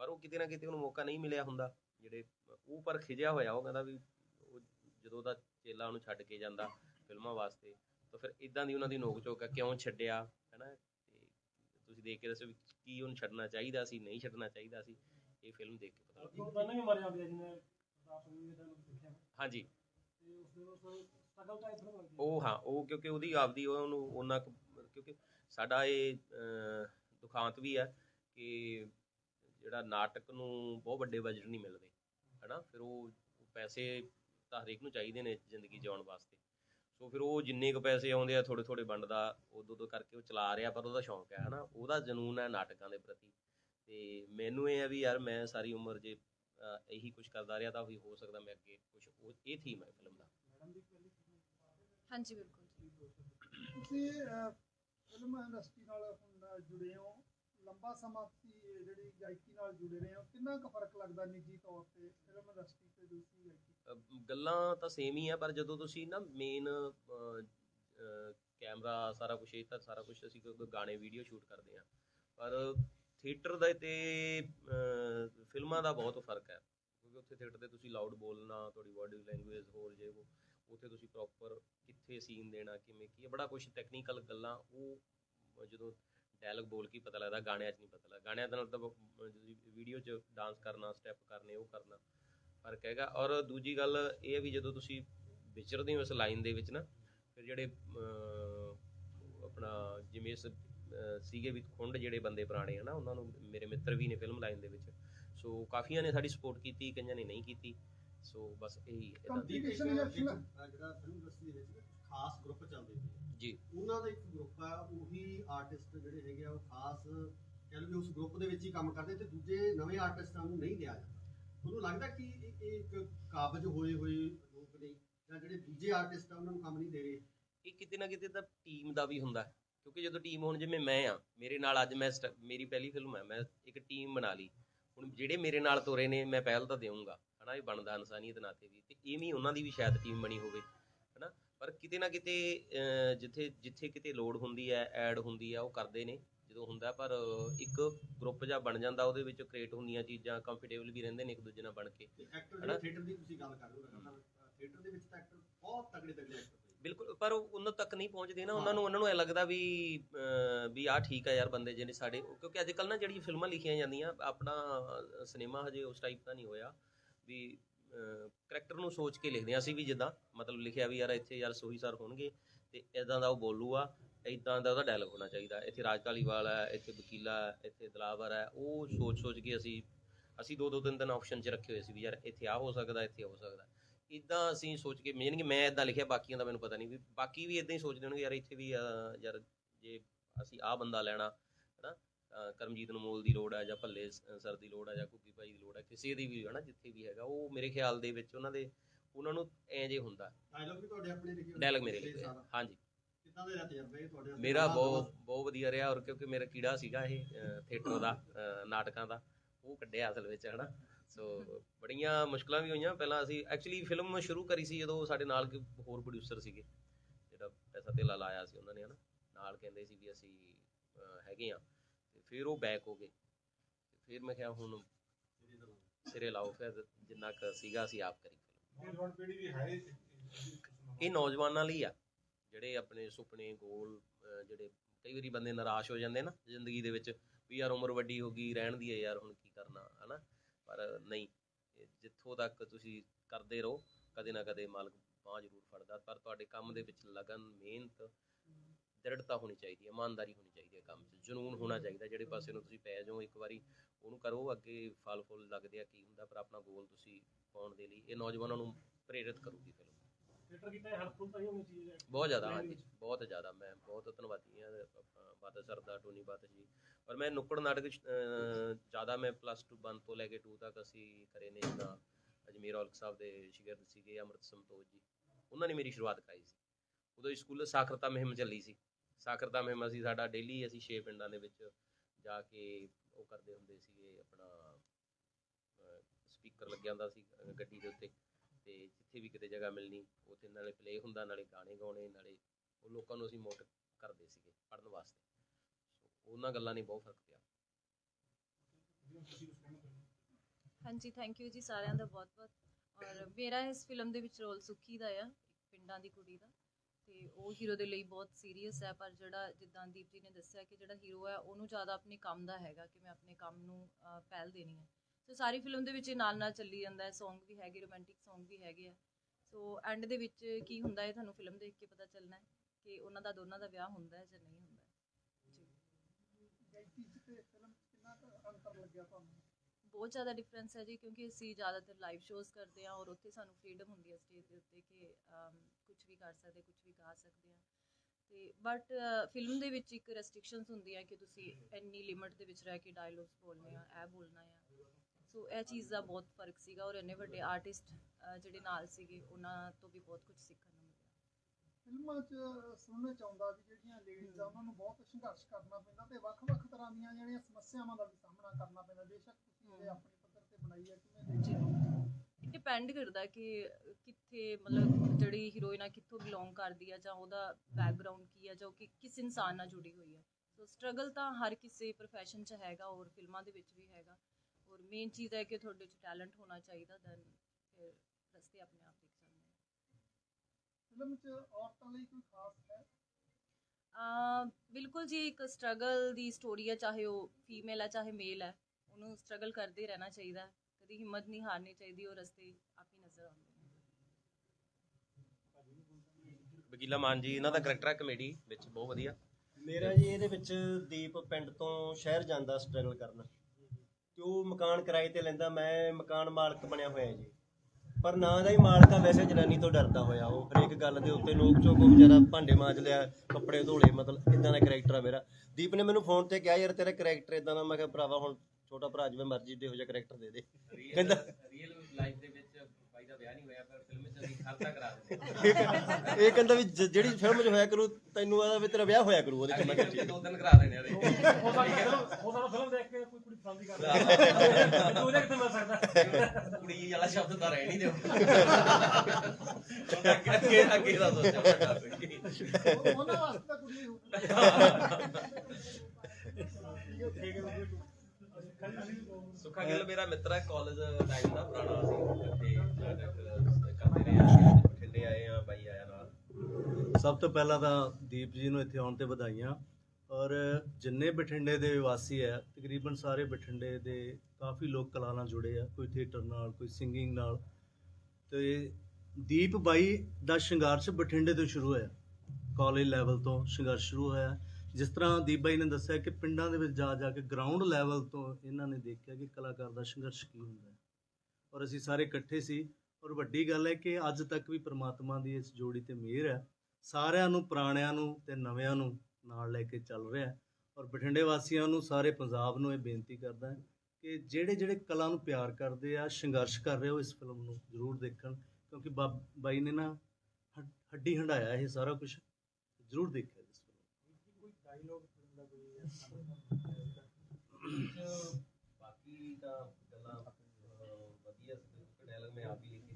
ਪਰ ਉਹ ਕਿਤੇ ਨਾ ਕਿਤੇ ਉਹਨੂੰ ਮੌਕਾ ਨਹੀਂ ਮਿਲਿਆ ਹੁੰਦਾ ਜਿਹੜੇ ਉਹ ਪਰ ਖਿਜਿਆ ਹੋਇਆ ਉਹ ਕਹਿੰਦਾ ਵੀ ਉਹ ਜਦੋਂ ਉਹਦਾ ਚੇਲਾ ਉਹਨੂੰ ਛੱਡ ਕੇ ਜਾਂਦਾ ਫਿਲਮਾਂ ਵਾਸਤੇ ਤਾਂ ਫਿਰ ਇਦਾਂ ਦੀ ਉਹਨਾਂ ਦੀ ਨੋਕ ਝੋਕ ਆ ਕਿਉਂ ਛੱਡਿਆ ਹੈਨਾ? ਤੇ ਤੁਸੀਂ ਦੇਖ ਕੇ ਦੱਸੋ ਵੀ ਕੀ ਉਹਨੂੰ ਛੱਡਣਾ ਚਾਹੀਦਾ ਸੀ ਨਹੀਂ ਛੱਡਣਾ ਚਾਹੀਦਾ ਸੀ ਇਹ ਫਿਲਮ ਦੇਖ ਕੇ ਪਤਾ ਲੱਗਦਾ ਤਾਂ ਨਹੀਂ ਮਰ ਜਾਂਦੇ ਆ ਜਿਵੇਂ ਹਾਂਜੀ। ਉਹ ਹਾਂ ਉਹ ਕਿਉਂਕਿ ਉਹਦੀ ਆਪਦੀ ਉਹ ਉਹਨੂੰ ਉਹਨਾਂ ਕਿਉਂਕਿ ਸਾਡਾ ਇਹ ਦੁਖਾਂਤ ਵੀ ਹੈ ਕਿ ਜਿਹੜਾ ਨਾਟਕ ਨੂੰ ਬਹੁਤ ਵੱਡੇ ਬਜਟ ਨਹੀਂ ਮਿਲਦੇ ਹਨਾ? ਫਿਰ ਉਹ ਪੈਸੇ ਤਾਂ ਹਰੇਕ ਨੂੰ ਚਾਹੀਦੇ ਨੇ ਜ਼ਿੰਦਗੀ ਜਿਉਣ ਵਾਸਤੇ। ਸੋ ਫਿਰ ਉਹ ਜਿੰਨੇ ਕੁ ਪੈਸੇ ਆਉਂਦੇ ਆ ਥੋੜੇ ਥੋੜੇ ਵੰਡਦਾ ਉਦੋਂ ਉਦੋਂ ਕਰਕੇ ਉਹ ਚਲਾ ਰਿਹਾ ਪਰ ਉਹਦਾ ਸ਼ੌਂਕ ਹੈ ਹਨਾ? ਉਹਦਾ ਜਨੂਨ ਹੈ ਨਾਟਕਾਂ ਦੇ ਪ੍ਰਤੀ। ਤੇ ਮੈਨੂੰ ਇਹ ਹੈ ਵੀ ਯਾਰ ਮੈਂ ਸਾਰੀ ਉਮਰ ਜੇ ਇਹੀ ਕੁਝ ਕਰਦਾ ਰਿਹਾ ਤਾਂ ਵੀ ਹੋ ਸਕਦਾ ਮੈਂ ਅੱਗੇ ਕੁਝ ਇਹ ਥੀਮ ਹੈ ਫਿਲਮ ਦਾ। ਹਾਂਜੀ ਬਿਲਕੁਲ ਜੀ। ਤੁਸੀਂ ਫਿਲਮ ਇੰਡਸਟਰੀ ਨਾਲ ਹੁਣ ਜੁੜੇ ਹੋ। ਲੰਬਾ ਸਮਾਂ ਤੁਸੀਂ ਜਿਹੜੀ ਗਾਇਕੀ ਨਾਲ ਜੁੜੇ ਰਹੇ ਹੋ, ਕਿੰਨਾ ਕੁ ਫ਼ਰਕ ਲੱਗਦਾ ਨਿੱਜੀ ਤੌਰ ਤੇ ਫਿਲਮ ਇੰਡਸਟਰੀ ਤੇ ਦੂਸਰੀ ਗਾਇਕੀ? ਗੱਲਾਂ ਤਾਂ ਸੇਮ ਹੀ ਆ, ਪਰ ਜਦੋਂ ਤੁਸੀਂ ਨਾ ਮੇਨ ਕੈਮਰਾ ਸਾਰਾ ਕੁਝ ਇਹ ਤਾਂ ਸਾਰਾ ਕੁਝ ਅਸੀਂ ਗਾਣੇ ਵੀਡੀਓ ਸ਼ੂਟ ਕਰਦੇ ਆ ਪਰ ਥੀਏਟਰ ਦਾ ਤੇ ਫਿਲਮਾਂ ਦਾ ਬਹੁਤ ਫ਼ਰਕ ਹੈ। ਕਿਉਂਕਿ ਉੱਥੇ ਥੀਏਟਰ ਤੇ ਤੁਸੀਂ ਲਾਊਡ ਬੋਲਣਾ, ਤੁਹਾਡੀ ਬਾਡੀ ਲੈਂਗੁਏਜ ਹੋਰ ਜੇ ਉਹ, ਉੱਥੇ ਤੁਸੀਂ ਪ੍ਰੋਪਰ ਕਿੱਥੇ ਸੀਨ ਦੇਣਾ, ਕਿਵੇਂ ਕੀ ਬੜਾ ਕੁਝ ਟੈਕਨੀਕਲ ਗੱਲਾਂ, ਉਹ ਜਦੋਂ ਡਾਇਲੌਗ ਬੋਲ ਕੇ ਪਤਾ ਲੱਗਦਾ, ਗਾਣਿਆਂ 'ਚ ਨਹੀਂ ਪਤਾ ਲੱਗਦਾ। ਗਾਣਿਆਂ ਦੇ ਨਾਲ ਤਾਂ ਵੀਡੀਓ 'ਚ ਡਾਂਸ ਕਰਨਾ ਸਟੈਪ ਕਰਨੇ, ਉਹ ਕਰਨਾ, ਫ਼ਰਕ ਹੈਗਾ। ਔਰ ਦੂਜੀ ਗੱਲ ਇਹ ਹੈ ਵੀ ਜਦੋਂ ਤੁਸੀਂ ਵਿਚਰਦੇ ਹੋ ਇਸ ਲਾਈਨ ਦੇ ਵਿੱਚ ਨਾ, ਫਿਰ ਜਿਹੜੇ ਆਪਣਾ ਜਿਵੇਂ ਇਸ ਸੀਗੇ ਵੀ ਖੁੰਡ ਜਿਹੜੇ ਬੰਦੇ ਪੁਰਾਣੇ ਹਨਾ, ਉਹਨਾਂ ਨੂੰ ਮੇਰੇ ਮਿੱਤਰ ਵੀ ਨੇ ਫਿਲਮ ਲਾਈਨ ਦੇ ਵਿੱਚ। ਸੋ ਕਾਫੀਆਂ ਨੇ ਸਾਡੀ ਸਪੋਰਟ ਕੀਤੀ, ਕਈਆਂ ਨੇ ਨਹੀਂ ਕੀਤੀ। ਸੋ ਬਸ ਇਹੀ ਹੈ ਇਹਦਾ- Competition ਜਾਂ ਫਿਲਮ- ਜਿਹੜਾ ਫਿਲਮ ਇੰਡਸਟਰੀ ਦੇ ਵਿੱਚ ਨਾ ਖਾਸ ਗਰੁੱਪ ਚੱਲਦੇ ਆ। ਜੀ। ਉਹਨਾਂ ਦਾ ਇੱਕ ਗਰੁੱਪ ਆ ਉਹੀ ਆਰਟਿਸਟ ਜਿਹੜੇ ਹੈਗੇ ਆ ਉਹ ਖਾਸ ਕਹਿ ਲਓ ਵੀ ਉਸ ਗਰੁੱਪ ਦੇ ਵਿੱਚ ਹੀ ਕੰਮ ਕਰਦੇ ਤੇ ਦੂਜੇ ਨਵੇਂ ਆਰਟਿਸਟਾਂ ਨੂੰ ਨਹੀਂ ਲਿਆ ਜਾਂਦਾ। ਤੁਹਾਨੂੰ ਲੱਗਦਾ ਕਿ ਇਹ ਇਹ ਇੱਕ ਕਾਬਜ ਹੋਏ ਹੋਏ ਲੋਕ ਨੇ ਜਾਂ ਜਿਹੜੇ ਦੂਜੇ ਆਰਟਿਸਟ ਆ ਉਹਨਾਂ ਨੂੰ ਕੰਮ ਨਹੀਂ ਦੇ ਰਹੇ? ਇਹ ਕਿਤੇ ਨਾ ਕਿਤੇ ਤਾਂ ਟੀਮ ਦਾ ਵੀ ਹੁੰਦਾ ਹੈ। ਕਿਉਂਕਿ ਜਦੋਂ ਟੀਮ ਹੁਣ ਜਿਵੇਂ ਮੈਂ ਆ ਮੇਰੇ ਨਾਲ ਅੱਜ ਮੈਂ ਸਟ- ਮੇਰੀ ਪਹਿਲੀ ਫਿਲਮ ਹੈ ਮੈਂ ਇੱਕ ਟੀਮ ਬਣਾ ਲਈ। ਹੁਣ ਜਿਹੜੇ ਮੇਰੇ ਨਾਲ ਤੁਰੇ ਨੇ ਮੈਂ ਪਹਿਲ ਤਾਂ ਦੇਵਾਂਗਾ ਹਨਾ ਇਹ ਬਣਦਾ ਇਨਸਾਨੀਅਤ ਨਾਤੇ ਵੀ ਤੇ ਇਵੇਂ ਉਹਨਾਂ ਦੀ ਵੀ ਸ਼ਾਇਦ ਟੀਮ ਬਣੀ ਹੋਵੇ ਹਨਾ। ਪਰ ਕਿਤੇ ਨਾ ਕਿਤੇ ਜਿੱਥੇ ਜਿੱਥੇ ਕਿਤੇ ਲੋਡ ਹੁੰਦੀ ਹੈ ਐਡ ਹੁੰਦੀ ਹੈ ਉਹ ਕਰਦੇ ਨੇ ਜਦੋਂ ਹੁੰਦਾ ਪਰ ਇੱਕ ਗਰੁੱਪ ਜਿਹਾ ਬਣ ਜਾਂਦਾ ਉਹਦੇ ਵਿੱਚ ਕ੍ਰੀਏਟ ਹੁੰਦੀਆਂ ਚੀਜ਼ਾਂ ਕੰਫਰਟੇਬਲ ਵੀ ਰਹਿੰਦੇ ਨੇ ਇੱਕ ਦੂਜੇ ਨਾਲ ਬਣ ਕੇ ਹਨਾ? ਥੀਏਟਰ ਦੀ ਤੁਸੀਂ ਗੱਲ ਕਰ ਰਹੇ ਹੋ ਥੀਏਟਰ ਦੇ ਵਿੱਚ ਤਾਂ ਐਕਟਰ ਬਹੁਤ ਤਗੜੇ ਤਗੜੇ ਐਕਟਰ ਬਿਲਕੁਲ ਪਰ ਉਹ ਉਹਨਾਂ ਤੱਕ ਨਹੀਂ ਪਹੁੰਚਦੇ ਨਾ ਉਹਨਾਂ ਨੂੰ ਉਹਨਾਂ ਨੂੰ ਇਹ ਲੱਗਦਾ ਵੀ ਵੀ ਆਹ ਠੀਕ ਆ ਯਾਰ ਬੰਦੇ ਜਿਹੜੇ ਸਾਡੇ ਕਿਉਂਕਿ ਅੱਜ ਕੱਲ ਨਾ ਜਿਹੜੀਆਂ ਫਿਲਮਾਂ ਲਿਖੀਆਂ ਜਾਂਦੀਆਂ ਆਪਣਾ ਸਿਨੇਮਾ ਹਜੇ ਉਸ ਟਾਈਪ ਦਾ ਨਹੀਂ ਹੋਇਆ। ਵੀ ਕਰੈਕਟਰ ਨੂੰ ਸੋਚ ਕੇ ਲਿਖਦੇ ਆ ਅਸੀਂ ਵੀ ਜਿੱਦਾਂ। ਮਤਲਬ ਲਿਖਿਆ ਵੀ ਯਾਰ ਇੱਥੇ ਯਾਰ ਸੋਹੀ ਸਰ ਹੋਣਗੇ ਤੇ ਇਦਾਂ ਦਾ ਉਹ ਬੋਲੂ ਆ ਇਦਾਂ ਦਾ ਉਹਦਾ ਡਾਇਲੌਗ ਹੋਣਾ ਚਾਹੀਦਾ। ਇੱਥੇ ਰਾਜਧਾਲੀਵਾਲ ਹੈ ਇੱਥੇ ਵਕੀਲਾ ਹੈ ਇੱਥੇ ਦਲਾਵਰ ਹੈ ਉਹ ਸੋਚ ਸੋਚ ਕੇ ਅਸੀਂ ਅਸੀਂ ਦੋ ਦੋ ਤਿੰਨ ਤਿੰਨ ਆਪਸ਼ਨ 'ਚ ਰੱਖੇ ਹੋਏ ਸੀ ਵੀ ਯਾਰ ਇੱਥੇ ਆ ਹੋ ਸਕਦਾ ਇੱਥੇ ਹੋ ਸਕਦਾ। ਇਦਾਂ ਅਸੀਂ ਸੋਚ ਕੇ ਯਾਨੀ ਕਿ ਮੈਂ ਇਦਾਂ ਲਿਖਿਆ ਬਾਕੀਆਂ ਦਾ ਮੈਨੂੰ ਪਤਾ ਨਹੀਂ ਵੀ ਬਾਕੀ ਵੀ ਇਦਾਂ ਹੀ ਸੋਚਦੇ ਹੋਣਗੇ ਯਾਰ ਇੱਥੇ ਵੀ ਯਾਰ ਜੇ ਅਸੀਂ ਆਹ ਬੰਦਾ ਲੈਣਾ ਹਨਾ? ਅਹ, ਕਰਮਜੀਤ ਨੂੰ ਮੋਲ ਦੀ ਲੋੜ ਹੈ ਜਾਂ ਭੱਲੇ ਸਰ ਦੀ ਲੋੜ ਹੈ ਜਾਂ ਕੁੱਕੀ ਭਾਈ ਦੀ ਲੋੜ ਹੈ ਕਿਸੇ ਦੀ ਵੀ ਹਨਾ ਜਿੱਥੇ ਵੀ ਹੈਗਾ ਉਹ ਮੇਰੇ ਖਿਆਲ ਦੇ ਵਿੱਚ ਉਹਨਾਂ ਦੇ ਉਹਨਾਂ ਨੂੰ ਐਂ ਜੇ ਹੁੰਦਾ। ਡਾਇਲੌਗ ਵੀ ਤੁਹਾਡੇ ਆਪਣੇ ਲਿਖੇ ਡਾਇਲੌਗ ਮੇਰੇ ਲਿਖੇ ਆ। ਹਾਂਜੀ। ਕਿੱਦਾਂ ਦੇ ਤਜਰਬਾ ਇਹ ਤੁਹਾਡੇ? ਮੇਰਾ ਬਹੁਤ ਬਹੁਤ ਵਧੀਆ ਰਿਹਾ ਔਰ ਕਿਉਂਕਿ ਮੇਰਾ ਕੀੜਾ ਸੀਗਾ ਇਹ ਥੀਏਟਰ ਦਾ ਨਾਟਕਾਂ ਦਾ ਉਹ ਕੱਢਿਆ ਅਸਲ ਵਿੱਚ ਹਨਾ। ਸੋ ਬੜੀਆਂ ਮੁਸ਼ਕਲਾਂ ਵੀ ਹੋਈਆਂ। ਪਹਿਲਾਂ ਅਸੀਂ ਐਕਚੁਅਲੀ ਫਿਲਮ ਸ਼ੁਰੂ ਕਰੀ ਸੀ ਜਦੋਂ ਸਾਡੇ ਨਾਲ ਕੋਈ ਹੋਰ ਪ੍ਰੋਡਿਊਸਰ ਸੀਗੇ ਜਿਹੜਾ ਪੈਸਾ ਧੇਲਾ ਲਾਇਆ ਸੀ ਉਹਨਾਂ ਨੇ ਹਨਾ। ਨਾਲ ਕਹਿੰਦੇ ਸੀ ਵੀ ਅਸੀਂ ਹੈਗੇ ਆ। ਫਿਰ ਉਹ ਬੈਕ ਹੋ ਗਏ। ਫਿਰ ਮੈਂ ਕਿਹਾ ਹੁਣ। ਸਿਰੇ ਲਾਓ ਫਿਰ ਜਿੰਨਾ ਕੁ ਸੀਗਾ ਅਸੀਂ ਆਪ ਕਰੀ ਹੈ ਇਹ ਨੌਜਵਾਨਾਂ ਲਈ ਆ ਜਿਹੜੇ ਆਪਣੇ ਸੁਪਨੇ ਗੋਲ ਜਿਹੜੇ ਕਈ ਵਾਰੀ ਬੰਦੇ ਨਿਰਾਸ਼ ਹੋ ਜਾਂਦੇ ਨਾ ਜ਼ਿੰਦਗੀ ਦੇ ਵਿੱਚ ਵੀ ਯਾਰ ਉਮਰ ਵੱਡੀ ਹੋ ਗਈ ਰਹਿਣ ਦੀ ਹੈ ਯਾਰ ਹੁਣ ਕੀ ਕਰਨਾ ਹਨਾ? ਪਰ ਨਹੀਂ ਜਿੱਥੋਂ ਤੱਕ ਤੁਸੀਂ ਕਰਦੇ ਰਹੋ ਕਦੇ ਨਾ ਕਦੇ ਮਾਲਕ ਬਾਂਹ ਜ਼ਰੂਰ ਫੜਦਾ। ਪਰ ਤੁਹਾਡੇ ਕੰਮ ਦੇ ਵਿੱਚ ਲਗਨ ਮਿਹਨਤ ਦ੍ਰਿੜਤਾ ਹੋਣੀ ਚਾਹੀਦੀ ਹੈ ਇਮਾਨਦਾਰੀ ਹੋਣੀ ਚਾਹੀਦੀ ਹੈ ਕੰਮ 'ਚ ਜਨੂਨ ਹੋਣਾ ਚਾਹੀਦਾ ਜਿਹੜੇ ਪਾਸੇ ਨੂੰ ਤੁਸੀਂ ਪੈ ਜਾਓ ਇੱਕ ਵਾਰੀ ਉਹਨੂੰ ਕਰੋ ਅੱਗੇ ਫਲ ਫੁੱਲ ਲੱਗਦੇ ਆ ਕੀ ਹੁੰਦਾ ਪਰ ਆਪਣਾ ਗੋਲ ਤੁਸੀਂ ਪਾਉਣ ਦੇ ਲਈ ਇਹ ਨੌਜਵਾਨਾਂ ਨੂੰ ਪ੍ਰੇਰਿਤ ਕਰੂਗੀ ਫਿਲਮ ਥੀਏਟਰ ਕੀਤਾ ਹੈਲਪਫੁਲ ਤਾਂ ਹੀ ਹੋਣੀ ਚਾਹੀਦੀ ਹੈ। ਬਹੁਤ ਜ਼ਿਆਦਾ ਹਾਂਜੀ ਬਹੁਤ ਜ਼ਿਆਦਾ ਮੈਂ ਬਹੁਤ ਧੰਨਵਾਦੀ ਹਾਂ ਬਾਦਲ ਸਰ ਦਾ ਟੋਨੀ ਬਾਦਲ ਜੀ। ਔਰ ਮੈਂ ਨੁੱਕੜ ਨਾਟਕ ਜ਼ਿਆਦਾ ਮੈਂ ਪਲੱਸ 2 1 ਤੋਂ ਲੈ ਕੇ 2 ਤੱਕ ਅਸੀਂ ਕਰੇ ਨੇ ਜਿੱਦਾਂ ਅਜਮੇਰ ਔਲਖ ਸਾਹਿਬ ਦੇ ਸ਼ਾਗਿਰਦ ਸੀਗੇ ਅੰਮ੍ਰਿਤ ਸੰਤੋਖ ਜੀ ਉਹਨਾਂ ਨੇ ਮੇਰੀ ਸ਼ੁਰੂਆਤ ਕਰਾਈ ਸੀ। ਉਦੋਂ ਸਕੂਲ ਸਾਖਰਤਾ ਮੁਹਿੰਮ ਚੱਲੀ ਸੀ। ਸਾਖਰਤਾ ਮੁਹਿੰਮ ਅਸੀਂ ਸਾਡਾ ਡੇਲੀ ਅਸੀਂ ਛੇ ਪਿੰਡਾਂ ਦੇ ਵਿੱਚ ਜਾ ਕੇ ਉਹ ਕਰਦੇ ਹੁੰਦੇ ਸੀਗੇ ਆਪਣਾ ਸਪੀਕਰ ਲੱਗਿਆ ਹੁੰਦਾ ਸੀ ਅਹ, ਗੱਡੀ ਦੇ ਉੱਤੇ ਤੇ ਜਿੱਥੇ ਵੀ ਕਿਤੇ ਜਗ੍ਹਾ ਮਿਲਣੀ ਉੱਥੇ ਨਾਲੇ ਪਲੇ ਹੁੰਦਾ ਨਾਲੇ ਗਾਣੇ ਗਾਉਣੇ ਨਾਲੇ ਉਹ ਲੋਕਾਂ ਨੂੰ ਅਸੀਂ ਮੋਟ ਕਰਦੇ ਸੀਗੇ ਪੜਨ ਵਾਸਤੇ। ਸੋ ਉਹਨਾਂ ਗੱਲਾਂ ਨੇ ਬਹੁਤ ਫ਼ਰਕ ਪਿਆ। ਹਾਂਜੀ ਥੈਂਕ ਯੂ ਜੀ ਸਾਰਿਆਂ ਦਾ ਬਹੁਤ ਬਹੁਤ ਔਰ ਮੇਰਾ ਇਸ ਫਿਲਮ ਦੇ ਵਿੱਚ ਰੋਲ ਸੁੱਖੀ ਦਾ ਆ ਇੱਕ ਪਿੰਡਾਂ ਦੀ ਕੁੜੀ ਦਾ। ਤੇ ਉਹ ਹੀਰੋ ਦੇ ਲਈ ਬਹੁਤ ਸੀਰੀਅਸ ਹੈ, ਪਰ ਜਿਹੜਾ ਜਿੱਦਾਂ ਦੀਪ ਜੀ ਨੇ ਦੱਸਿਆ ਕਿ ਜਿਹੜਾ ਹੀਰੋ ਹੈ, ਉਹਨੂੰ ਜ਼ਿਆਦਾ ਆਪਣੇ ਕੰਮ ਦਾ ਹੈਗਾ ਕਿ ਮੈਂ ਆਪਣੇ ਕੰਮ ਨੂੰ ਪਹਿਲ ਦੇਣੀ ਹੈ। ਸੋ ਸਾਰੀ ਫਿਲਮ ਦੇ ਵਿੱਚ ਨਾਲ ਨਾਲ ਚੱਲੀ ਜਾਂਦਾ ਹੈ, Song ਵੀ ਹੈਗੇ ਰੋਮਾਂਟਿਕ Song ਵੀ ਹੈਗੇ ਆ। ਸੋ ਐਂਡ ਦੇ ਵਿੱਚ ਕੀ ਹੁੰਦਾ ਹੈ, ਤੁਹਾਨੂੰ ਫਿਲਮ ਦੇਖ ਕੇ ਪਤਾ ਚੱਲਣਾ ਹੈ ਕਿ ਉਹਨਾਂ ਦਾ ਦੋਨਾਂ ਦਾ ਵਿਆਹ ਹੁੰਦਾ ਹੈ ਜਾਂ ਨਹੀਂ ਹੁੰਦਾ ਜੀ। ਗਾਇਕੀ ਤੇ ਫਿਲਮ ਕਿੰਨਾ ਅੰਤਰ ਲੱਗਿਆ ਤੁਹਾਨੂੰ? ਬਹੁਤ ਜ਼ਿਆਦਾ ਡਿਫਰੈਂਸ ਹੈ ਜੀ, ਕਿਉਂਕਿ ਅਸੀਂ ਜ਼ਿਆਦਾਤਰ ਲਾਈਵ ਸ਼ੋਜ਼ ਕਰਦੇ ਹਾਂ ਔਰ ਉੱਥੇ ਸਾਨੂੰ ਫ੍ਰੀडम ਹੁੰਦੀ ਹੈ ਸਟੇਜ ਦੇ ਉੱਤੇ ਕਿ ਕੁਝ ਵੀ ਕਰ ਸਕਦੇ ਕੁਝ ਵੀ ਗਾ ਸਕਦੇ ਹਾਂ। ਤੇ ਬਟ ਫਿਲਮ ਦੇ ਵਿੱਚ ਇੱਕ ਰੈਸਟ੍ਰਿਕਸ਼ਨਸ ਹੁੰਦੀਆਂ ਕਿ ਤੁਸੀਂ ਇੰਨੀ ਲਿਮਿਟ ਦੇ ਵਿੱਚ ਰਹਿ ਕੇ ਡਾਇਲੌਗਸ ਬੋਲਨੇ ਆ, ਇਹ ਬੋਲਣਾ ਆ। ਸੋ ਇਹ ਚੀਜ਼ ਦਾ ਬਹੁਤ ਫ਼ਰਕ ਸੀਗਾ ਔਰ ਇੰਨੇ ਵੱਡੇ ਆਰਟਿਸਟ ਜਿਹੜੇ ਨਾਲ ਸੀਗੇ, ਉਹਨਾਂ ਤੋਂ ਵੀ ਬਹੁਤ ਕੁਝ ਸਿੱਖਣ ਫਿਲਮਾਂ 'ਚ ਸੁਣਨੇ ਚ ਆਉਂਦਾ ਵੀ ਜਿਹੜੀਆਂ ਲੇਡੀਜ਼ ਆ ਉਹਨਾਂ ਨੂੰ ਬਹੁਤ ਸੰਘਰਸ਼ ਕਰਨਾ ਪੈਂਦਾ ਤੇ ਵੱਖ-ਵੱਖ ਤਰ੍ਹਾਂ ਦੀਆਂ ਜਿਹੜੀਆਂ ਸਮੱਸਿਆਵਾਂ ਦਾ ਵੀ ਸਾਹਮਣਾ ਕਰਨਾ ਪੈਂਦਾ। ਬੇਸ਼ੱਕ ਤੁਸੀਂ ਇਹ। ਆਪਣੀ ਪੱਧਰ ਤੇ ਬਣਾਈ ਹੈ ਕਿਵੇਂ ਦੇਖਦੇ ਹੋ? ਡਿਪੈਂਡ ਕਰਦਾ ਕਿ ਕਿੱਥੇ ਮਤਲਬ ਜਿਹੜੀ ਹੀਰੋਇਨ ਆ ਕਿੱਥੋਂ ਬਿਲੋਂਗ ਕਰਦੀ ਆ ਜਾਂ ਉਹਦਾ ਬੈਕਗ੍ਰਾਉਂਡ ਕੀ ਆ ਜਾਂ ਉਹ ਕਿ- ਕਿਸ ਇਨਸਾਨ ਨਾਲ ਜੁੜੀ ਹੋਈ ਹੈ ਸੋ ਸਟਰਗਲ ਤਾਂ ਹਰ ਕਿਸੇ profession 'ਚ ਹੈਗਾ ਔਰ ਫਿਲਮਾਂ ਦੇ ਵਿੱਚ ਵੀ ਹੈਗਾ। ਔਰ ਮੇਨ ਚੀਜ਼ ਹੈ ਕਿ ਤੁਹਾਡੇ 'ਚ ਟੈਲੈਂਟ ਹੋਣਾ ਚਾਹੀਦਾ ਦੈਨ ਫਿਰ ਰਸਤੇ ਆਪਣੇ ਆਪ ਦਿਖ ਜਾਂਦੇ ਆ। ਫਿਲਮ 'ਚ ਔਰਤਾਂ ਲਈ ਕੋਈ ਖਾਸ ਹੈ? ਬਿਲਕੁਲ ਜੀ ਇੱਕ ਸਟਰਗਲ ਦੀ ਸਟੋਰੀ ਹੈ ਚਾਹੇ ਉਹ ਫੀਮੇਲ ਹੈ ਚਾਹੇ ਮੇਲ ਹੈ ਉਹਨੂੰ ਸਟਰਗਲ ਕਰਦੇ ਰਹਿਣਾ ਚਾਹੀਦਾ ਹੈ। ਕਦੀ ਹਿੰਮਤ ਨਹੀਂ ਹਾਰਨੀ ਚਾਹੀਦੀ ਉਹ ਰਸਤੇ ਆਪ ਹੀ ਨਜ਼ਰ ਆਉਂਦੇ ਵਕੀਲਾ ਮਾਨ ਜੀ ਇਹਨਾਂ ਦਾ ਕਰੈਕਟਰ ਹੈ ਕਮੇਡੀ ਵਿੱਚ ਬਹੁਤ ਵਧੀਆ। ਮੇਰਾ ਜੀ ਇਹਦੇ ਵਿੱਚ ਦੀਪ ਪਿੰਡ ਤੋਂ ਸ਼ਹਿਰ ਜਾਂਦਾ ਸਟਰਗਲ ਕਰਨ। ਤੇ ਉਹ ਮਕਾਨ ਕਿਰਾਏ ਤੇ ਲੈਂਦਾ ਮੈਂ ਮਕਾਨ ਮਾਲਕ ਬਣਿਆ ਹੋਇਆ ਜੀ। ਪਰ ਨਾਂ ਦਾ ਹੀ ਮਾਲਕ ਵੈਸੇ ਜਨਾਨੀ ਤੋਂ ਡਰਦਾ ਹੋਇਆ ਉਹ। ਹਰੇਕ ਗੱਲ ਦੇ ਉੱਤੇ ਨੋਕ ਝੋਕ ਉਹ ਵਿਚਾਰਾ ਭਾਂਡੇ ਮਾਂਜ ਲਿਆ ਕੱਪੜੇ ਧੋਲੇ ਮਤਲਬ ਇਦਾਂ ਦਾ ਕਰੈਕਟਰ ਆ ਮੇਰਾ। ਦੀਪ ਨੇ ਮੈਨੂੰ ਫੋਨ ਤੇ ਕਿਹਾ ਯਾਰ ਤੇਰਾ ਕਰੈਕਟਰ ਇਦਾਂ ਦਾ। ਮੈਂ ਕਿਹਾ ਭਰਾਵਾ ਹੁਣ ਛੋਟਾ ਭਰਾ ਜਿਵੇਂ ਮਰਜ਼ੀ ਦੇ ਹੋ ਜਾ ਕਰੈਕਟਰ ਦੇ। ਦੇ ਕਹਿੰਦਾ ਰੀਅਲ ਲਾਈਫ ਦੇ ਵਿੱਚ ਬਾਈ ਦਾ ਵਿਆਹ ਨਹੀਂ ਹੋਇਆ ਪਰ ਫਿਲਮ 'ਚ ਅਸੀਂ ਖਰਚਾ ਕਰਾ ਦਿੰਦੇ ਇਹ ਕਹਿੰਦਾ ਵੀ ਜ- ਜਿਹੜੀ ਫਿਲਮ 'ਚ ਹੋਇਆ ਕਰੂ ਤੈਨੂੰ ਆਦਾ ਵੀ ਤੇਰਾ ਵਿਆਹ ਹੋਇਆ ਕਰੂ ਉਹਦੇ 'ਚ ਮੈਂ ਕਿਹਾ ਠੀਕ ਹੈ। ਦੋ ਦਿਨ ਕਰਾ ਦੇਣੇ ਆ ਇਹਦੇ। ਹੋ ਸਕਦਾ ਹੋ। ਸਕਦਾ ਫਿਲਮ ਦੇਖ ਕੇ ਕੋਈ ਕੁੜੀ ਪਸੰਦ ਹੀ ਕਰ ਲੇ ਤੂੰ ਕਿੱਥੇ ਮਿਲ ਸਕਦਾ? ਕੁੜੀ ਵਾਲਾ ਸ਼ਬਦ ਤਾਂ ਰਹਿ ਨਹੀਂ ਦਿਓ। ਅੱਗੇ ਅੱਗੇ ਅੱਗੇ ਦਾ ਸੋਚਿਆ ਉਹਨਾਂ ਵਾਸਤੇ ਤਾਂ ਕੁੜੀ ਹੈ ਵਧੀਆ ਸੁੱਖਾ ਗਿੱਲ ਮੇਰਾ ਮਿੱਤਰ ਹੈ ਕਾਲਜ ਟਾਈਮ ਦਾ ਪੁਰਾਣਾ ਸੀ। ਇੱਥੇ ਨਾਟਕ ਕਰਦੇ ਰਹੇ ਆ ਬਠਿੰਡੇ ਆਏ ਆ ਬਾਈ ਆਇਆ ਨਾਲ। ਸਭ ਤੋਂ ਪਹਿਲਾਂ ਤਾਂ ਦੀਪ ਜੀ ਨੂੰ ਇੱਥੇ ਆਉਣ ਤੇ ਵਧਾਈਆਂ। ਔਰ ਜਿੰਨੇ ਬਠਿੰਡੇ ਦੇ ਵਾਸੀ ਹੈ, ਤਕਰੀਬਨ ਸਾਰੇ ਬਠਿੰਡੇ ਦੇ ਕਾਫੀ ਲੋਕ ਕਲਾ ਨਾਲ ਜੁੜੇ ਆ, ਕੋਈ ਥੀਏਟਰ ਨਾਲ, ਕੋਈ ਸਿੰਗਿੰਗ ਨਾਲ। ਤੇ ਦੀਪ ਬਾਈ ਦਾ ਸੰਘਰਸ਼ ਬਠਿੰਡੇ ਤੋਂ ਸ਼ੁਰੂ ਹੋਇਆ। ਕਾਲਜ ਲੈਵਲ ਤੋਂ ਸੰਘਰਸ਼ ਸ਼ੁਰੂ ਹੋਇਆ। ਜਿਸ ਤਰ੍ਹਾਂ ਦੀਪ ਬਾਈ ਨੇ ਦੱਸਿਆ ਕਿ ਪਿੰਡਾਂ ਦੇ ਵਿੱਚ ਜਾ ਜਾ ਕੇ ਗਰਾਊਂਡ ਲੈਵਲ ਤੋਂ ਇਹਨਾਂ ਨੇ ਦੇਖਿਆ ਕਿ ਕਲਾਕਾਰ ਦਾ ਸੰਘਰਸ਼ ਕੀ ਹੁੰਦਾ ਹੈ। ਔਰ ਅਸੀਂ ਸਾਰੇ ਇਕੱਠੇ ਸੀ। ਔਰ ਵੱਡੀ ਗੱਲ ਹੈ ਕਿ ਅੱਜ ਤੱਕ ਵੀ ਪ੍ਰਮਾਤਮਾ ਦੀ ਇਸ ਜੋੜੀ ਤੇ ਮਿਹਰ ਹੈ। ਸਾਰਿਆਂ ਨੂੰ, ਪੁਰਾਣਿਆਂ ਨੂੰ ਤੇ ਨਵਿਆਂ ਨੂੰ ਨਾਲ ਲੈ ਕੇ ਚੱਲ ਰਿਹਾ ਹੈ। ਔਰ ਬਠਿੰਡੇ ਵਾਸੀਆਂ ਨੂੰ, ਸਾਰੇ ਪੰਜਾਬ ਨੂੰ ਇਹ ਬੇਨਤੀ ਕਰਦਾ ਹੈ ਕਿ ਜਿਹੜੇ ਜਿਹੜੇ ਕਲਾ ਨੂੰ ਪਿਆਰ ਕਰਦੇ ਆ, ਸੰਘਰਸ਼ ਕਰ ਰਹੇ ਹੋ ਇਸ ਫਿਲਮ ਨੂੰ ਜ਼ਰੂਰ ਦੇਖਣ। ਕਿਉਂਕਿ ਬਾ- ਬਾਈ ਨੇ ਨਾ ਹੱਡੀ ਹੰਡਾਇਆ ਇਹ ਸਾਰਾ ਕੁਝ ਜ਼ਰੂਰ ਦੇਖਿਆ ਇਸ ਫਿਲਮ ਕੋਈ ਡਾਇਲੋਗ ਫਿਲਮ ਦਾ ਕੋਈ ਬਾਕੀ ਤਾਂ ਗੱਲਾਂ ਵਧੀਆ ਡਾਇਲੌਗ ਮੈਂ ਆਪ ਹੀ ਲਿਖੇ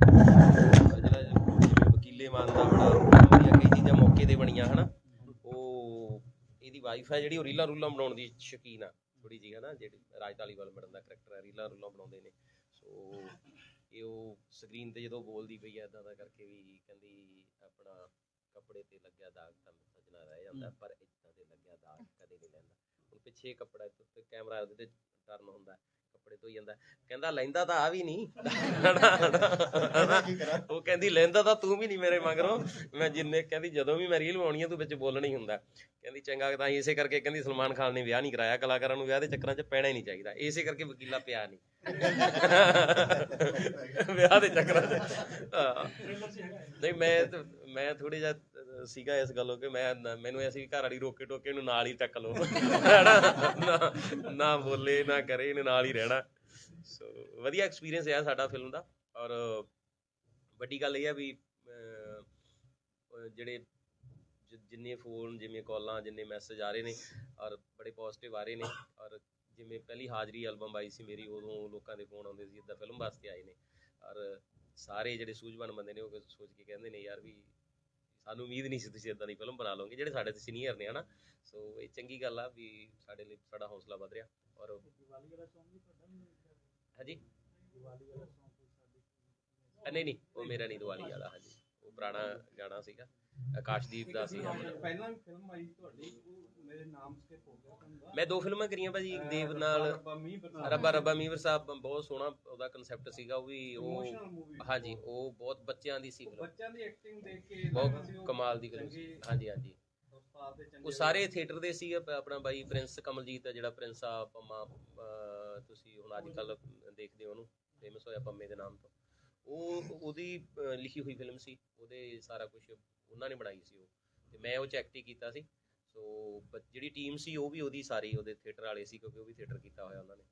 ਜਿਹੜਾ ਜਿਵੇਂ ਵਕੀਲੇ ਬੜਾ ਵਧੀਆ ਕਈ ਚੀਜ਼ਾਂ ਮੌਕੇ ਤੇ ਬਣੀਆਂ ਹਨਾ। ਉਹ ਇਹਦੀ ਵਾਈਫ ਹੈ ਜਿਹੜੀ ਉਹ ਰੀਲਾਂ ਰੂਲਾਂ ਬਣਾਉਣ ਦੀ ਸ਼ੌਕੀਨ ਆ ਥੋੜੀ ਜੀ ਹਨਾ। ਜਿਹੜੀ ਰਾਜ ਧਾਲੀਵਾਲ ਮੈਡਮ ਦਾ ਕਰੈਕਟਰ ਹੈ ਰੀਲਾਂ ਰੂਲਾਂ ਬਣਾਉਂਦੇ ਨੇ। ਸੋ ਇਹ ਉਹ ਸਕਰੀਨ ਤੇ ਜਦੋਂ ਬੋਲਦੀ ਪਈ ਐ ਇਦਾਂ ਦਾ ਕਰਕੇ ਵੀ ਕਹਿੰਦੀ ਆਪਣਾ ਕੱਪੜੇ ਤੇ ਲੱਗਿਆ ਦਾਗ ਤਾਂ ਸਜਣਾ ਰਹਿ ਜਾਂਦਾ ਪਰ ਇਦਾਂ ਦੇ ਲੱਗਿਆ ਦਾਗ ਕਦੇ ਨਹੀਂ ਲੈਂਦਾ। ਹੁਣ ਪਿੱਛੇ ਕੱਪੜਾ ਉੱਤੇ ਕੈਮਰਾ ਉਹਦੇ ਤੇ ਟਰਨ ਹੁੰਦਾ। ਕੱਪੜੇ ਧੋਈ ਜਾਂਦਾ। ਕਹਿੰਦਾ, ਲੈਂਦਾ ਤਾਂ ਆ ਵੀ ਨਹੀਂ ਉਹ ਕਹਿੰਦੀ, ਲੈਂਦਾ ਤਾਂ ਤੂੰ ਵੀ ਨਹੀਂ ਮੇਰੇ ਮਗਰੋਂ। ਮੈਂ ਜਿੰਨੇ ਕਹਿੰਦੀ, ਜਦੋਂ ਵੀ ਮੈਂ ਰੀਲ ਬਣਾਉਣੀ ਆ, ਤੂੰ ਵਿੱਚ ਬੋਲਣਾ ਹੀ ਹੁੰਦਾ। ਕਹਿੰਦੀ, ਚੰਗਾ, ਤਾਂ ਇਸੇ ਕਰਕੇ ਕਹਿੰਦੀ, ਸਲਮਾਨ ਖਾਨ ਨੇ ਵਿਆਹ ਨਹੀਂ ਕਰਾਇਆ। ਕਲਾਕਾਰਾਂ ਨੂੰ ਵਿਆਹ ਦੇ ਚੱਕਰਾਂ 'ਚ ਪੈਣਾ ਹੀ ਨਹੀਂ ਚਾਹੀਦਾ। ਇਸੇ ਕਰਕੇ ਵਕੀਲਾ ਪਿਆ ਨਹੀਂ ਵਿਆਹ ਦੇ ਚੱਕਰਾਂ 'ਚ। ਨਹੀਂ, ਮੈਂ ਮੈਂ ਥੋੜੀ ਜਿਹਾ ਸੀਗਾ ਇਸ ਗੱਲੋਂ ਕਿ ਮੈਂ ਨ- ਮੈਨੂੰ ਐਸੀ ਘਰ ਵਾਲੀ ਰੋਕੇ ਟੋਕੇ ਨੂੰ ਨਾਲ ਹੀ ਚੱਕ ਲਓ। ਹੈਨਾ? ਨਾ ਨਾ ਬੋਲੇ, ਨਾ ਕਰੇ, ਇਹਨੇ ਨਾਲ ਹੀ ਰਹਿਣਾ। ਸੋ ਵਧੀਆ ਐਕਸਪੀਰੀਅੰਸ ਹੈ ਸਾਡਾ ਫਿਲਮ ਦਾ। ਔਰ ਵੱਡੀ ਗੱਲ ਇਹ ਹੈ ਵੀ ਜਿਹੜੇ ਜਿੰਨੇ ਫੋਨ ਜਿਵੇਂ ਕਾਲਾਂ ਜਿੰਨੇ ਮੈਸੇਜ ਆ ਰਹੇ ਨੇ, ਔਰ ਬੜੇ ਪੋਜ਼ਿਟਿਵ ਆ ਰਹੇ ਨੇ, ਔਰ ਜਿਵੇਂ ਪਹਿਲੀ ਹਾਜ਼ਰੀ ਐਲਬਮ ਆਈ ਸੀ ਮੇਰੀ, ਉਦੋਂ ਲੋਕਾਂ ਦੇ ਫੋਨ ਆਉਂਦੇ ਸੀ ਇਦਾਂ ਫਿਲਮ ਵਾਸਤੇ ਆਏ ਨੇ। ਔਰ ਸਾਰੇ ਜਿਹੜੇ ਸੂਝਵਾਨ ਬੰਦੇ ਨੇ, ਉਹ ਸੋਚ ਕੇ ਕਹਿੰਦੇ ਨੇ, ਯਾਰ ਵੀ ਸਾਨੂੰ ਉਮੀਦ ਨਹੀਂ ਸੀ ਤੁਸੀਂ ਇਦਾਂ ਦੀ ਫਿਲਮ ਬਣਾ ਲਓਗੇ, ਜਿਹੜੇ ਸਾਡੇ ਤੇ ਸੀਨੀਅਰ ਨੇ, ਹਨਾ? ਸੋ ਇਹ ਚੰਗੀ ਗੱਲ ਆ ਵੀ ਸਾਡੇ ਲਈ ਸਾਡਾ ਹੌਸਲਾ ਵਧ ਰਿਹਾ। ਔਰ ਦੀਵਾਲੀ ਵਾਲਾ ਸੌਂਗ ਵੀ ਤੁਹਾਡਾ ਨਹੀਂ ਹਾਂਜੀ? ਦੀਵਾਲੀ ਵਾਲਾ ਸੌਂਗ ਕੋਈ ਸਾਡੀ ਨਹੀਂ ਨਹੀਂ, ਉਹ ਮੇਰਾ ਨਹੀਂ, ਦੀਵਾਲੀ ਵਾਲਾ, ਹਾਂਜੀ। ਉਹ ਪੁਰਾਣਾ ਗਾਣਾ ਸੀਗਾ। ਆਕਾਸ਼ਦੀਪ ਦਾ ਸੀ। ਪਹਿਲਾਂ ਵੀ ਫਿਲਮ ਆਈ ਤੁਹਾਡੀ ਉਹ ਮੇਰੇ ਨਾਮ ਸਕਿਪ ਹੋ ਗਿਆ ਤੁਹਾਨੂੰ ਦਾ ਮੈਂ ਦੋ ਫਿਲਮਾਂ ਕਰੀਆਂ ਭਾਜੀ ਇੱਕ ਦੇਵ ਨਾਲ ਰੱਬਾ ਰੱਬਾ ਮੀਵਰ ਸਾਹਿਬ ਬਹੁਤ ਸੋਹਣਾ ਉਹਦਾ ਕਨਸੈਪਟ ਸੀਗਾ ਉਹ ਵੀ ਉਹ ਹਾਂਜੀ ਉਹ ਬਹੁਤ ਬੱਚਿਆਂ ਦੀ ਸੀ ਫਿਲਮ ਬੱਚਿਆਂ ਦੀ ਐਕਟਿੰਗ ਦੇਖ ਕੇ ਲੱਗਦਾ ਸੀ ਬਹੁਤ ਕਮਾਲ ਦੀ ਫਿਲਮ ਸੀ। ਹਾਂਜੀ ਹਾਂਜੀ। ਉਹ ਸਾਰੇ ਥੀਏਟਰ ਦੇ ਸੀ ਆਪ- ਆਪਣਾ ਬਾਈ ਪ੍ਰਿੰਸ ਕਮਲਜੀਤ ਆ ਜਿਹੜਾ ਪ੍ਰਿੰਸ ਆ ਪੰਮਾ ਤੁਸੀਂ ਹੁਣ ਅੱਜ ਕੱਲ ਦੇਖਦੇ ਹੋ ਉਹਨੂੰ ਫੇਮਸ ਹੋਇਆ ਪੰਮੇ ਦੇ ਨਾਮ ਤੋਂ। ਉਹ ਉਹਦੀ ਲਿਖੀ ਹੋਈ ਫਿਲਮ ਸੀ ਉਹਦੇ ਸਾਰਾ ਕੁਝ ਉਹਨਾਂ ਨੇ ਬਣਾਈ ਸੀ ਉਹ। ਤੇ ਮੈਂ ਉਹ ਚ ਐਕਟ ਹੀ ਕੀਤਾ ਸੀ। ਸੋ ਜਿਹੜੀ ਟੀਮ ਸੀ ਉਹ ਵੀ ਉਹਦੀ ਸਾਰੀ ਉਹਦੇ ਥੀਏਟਰ ਵਾਲੇ ਸੀ ਕਿਉਂਕਿ ਉਹ ਵੀ ਥੀਏਟਰ ਕੀਤਾ ਹੋਇਆ ਉਹਨਾਂ ਨੇ।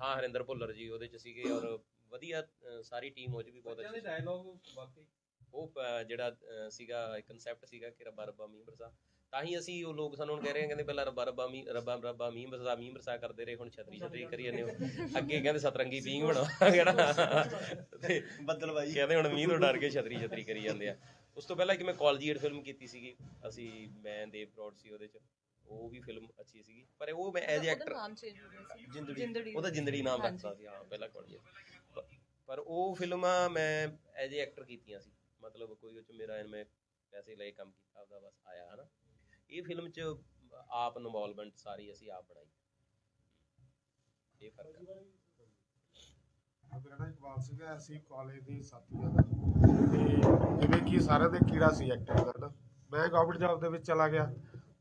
ਹਾਂ ਹਰਿੰਦਰ ਭੁੱਲਰ ਜੀ ਉਹਦੇ ਚ ਸੀਗੇ ਔਰ ਵਧੀਆ ਸਾਰੀ ਟੀਮ ਉਹ ਚ ਵੀ ਬਹੁਤ ਅੱਛੀ ਸੀ। ਡਾਇਲੌਗ ਵਾਕਈ ਉਹ ਜਿਹੜਾ ਸੀਗਾ ਕਨਸੈਪਟ ਸੀਗਾ ਕਿ ਰੱਬਾ ਰੱਬਾ ਮੀਂਹ ਬਰਸਾ। ਤਾਂ ਹੀ ਅਸੀਂ ਉਹ ਲੋਕ ਸਾਨੂੰ ਹੁਣ ਕਹਿ ਰਹੇ ਆ ਕਹਿੰਦੇ ਪਹਿਲਾਂ ਰੱਬਾ ਰੱਬਾ ਮੀਂਹ ਰੱਬਾ ਰੱਬਾ ਮੀਂਹ ਬਰਸਾ ਮੀਂਹ ਬਰਸਾ ਕਰਦੇ ਰਹੇ ਹੁਣ ਛਤਰੀ ਛਤਰੀ ਕਰੀ ਜਾਂਦੇ ਹੋ। ਅੱਗੇ ਕਹਿੰਦੇ ਸਤਰੰਗੀ ਪੀਂਗ ਬਣਾਵਾਂਗੇ ਨਾ। ਤੇ ਬੱਦਲ ਬਾਈ। ਕਹਿੰਦੇ ਹੁਣ ਮੀਂਹ ਤੋਂ ਡਰ ਕੇ ਛਤਰੀ ਛਤਰੀ ਕਰੀ ਜਾਂਦੇ ਆ। ਉਸ ਤੋਂ ਪਹਿਲਾਂ ਇੱਕ ਮੈਂ ਕਾਲਜੀਏਟ ਫਿਲਮ ਕੀਤੀ ਸੀਗੀ ਅਸੀਂ ਮੈਂ ਦੇਵ ਬਰੋਡ ਸੀ ਉਹਦੇ ਚ। ਉਹ ਵੀ ਫਿਲਮ ਅੱਛੀ ਸੀਗੀ। ਪਰ ਉਹ ਮੈਂ ਐਜ਼ ਉਹਦਾ ਐਕਟਰ ਨਾਮ ਚੇਂਜ ਹੋ ਗਿਆ ਸੀ। ਜਿੰਦੜੀ। ਜਿੰਦੜੀ। ਉਹਦਾ ਜਿੰਦੜੀ ਨਾਮ। ਰੱਖਦਾ ਸੀ ਹਾਂ ਪਹਿਲਾਂ ਕਾਲਜੀਏਟ ਪਰ ਉਹ ਫਿਲਮਾਂ ਮੈਂ ਐਜ਼ ਐਕਟਰ ਕੀਤੀਆਂ ਸੀ। ਮਤਲਬ ਕੋਈ ਉਹ ਚ ਮੇਰਾ ਮੈਂ ਪੈਸੇ ਲਏ ਕੰਮ ਕੀਤਾ ਉਹਦਾ ਬਸ ਆਇਆ ਹਨਾ। ਇਹ ਫਿਲਮ ਚ ਆਪ ਇਨਵੋਲਵਮੈਂਟ ਸਾਰੀ ਅਸੀਂ ਆਪ ਬਣਾਈ। ਇਹ ਫ਼ਰਕ ਹੈ ਨਾਮ ਇਕਬਾਲ ਸੀਗਾ ਅਸੀਂ ਕਾਲਜ ਦੇ ਸਾਥੀ ਤੇ ਜਿਵੇਂ ਕਿ ਸਾਰਿਆਂ ਦੇ ਕੀੜਾ ਸੀ ਐਕਟਿੰਗ ਕਰਨਾ। ਮੈਂ ਗਵਰਨਮੈਂਟ ਜੌਬ ਦੇ ਵਿੱਚ ਚਲਾ ਗਿਆ।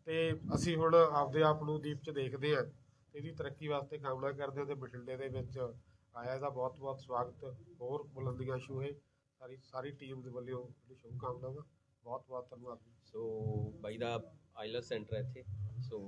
ਤੇ ਅਸੀਂ ਹੁਣ ਆਪਦੇ ਆਪ ਨੂੰ ਦੀਪ ਚ ਦੇਖਦੇ ਤੇ ਇਹਦੀ ਤਰੱਕੀ ਵਾਸਤੇ ਕਾਮਨਾ ਕਰਦੇ ਹਾਂ ਤੇ ਬਠਿੰਡੇ ਦੇ ਵਿੱਚ ਆਇਆ ਇਹਦਾ ਬਹੁਤ ਬਹੁਤ ਸਵਾਗਤ। ਹੋਰ ਬੁਲੰਦੀਆਂ ਸ਼ੂਹੇ ਸਾਰੀ ਸਾਰੀ ਟੀਮ ਦੇ ਵੱਲੋਂ ਜਿਹੜੀ ਸ਼ੁਭ ਕਾਮਨਾਵਾਂ ਬਹੁਤ ਬਹੁਤ ਧੰਨਵਾਦ। ਸੋ ਬਾਈ ਦਾ ਆਈਲੈਸ ਸੈਂਟਰ ਹੈ ਇੱਥੇ। ਸੋ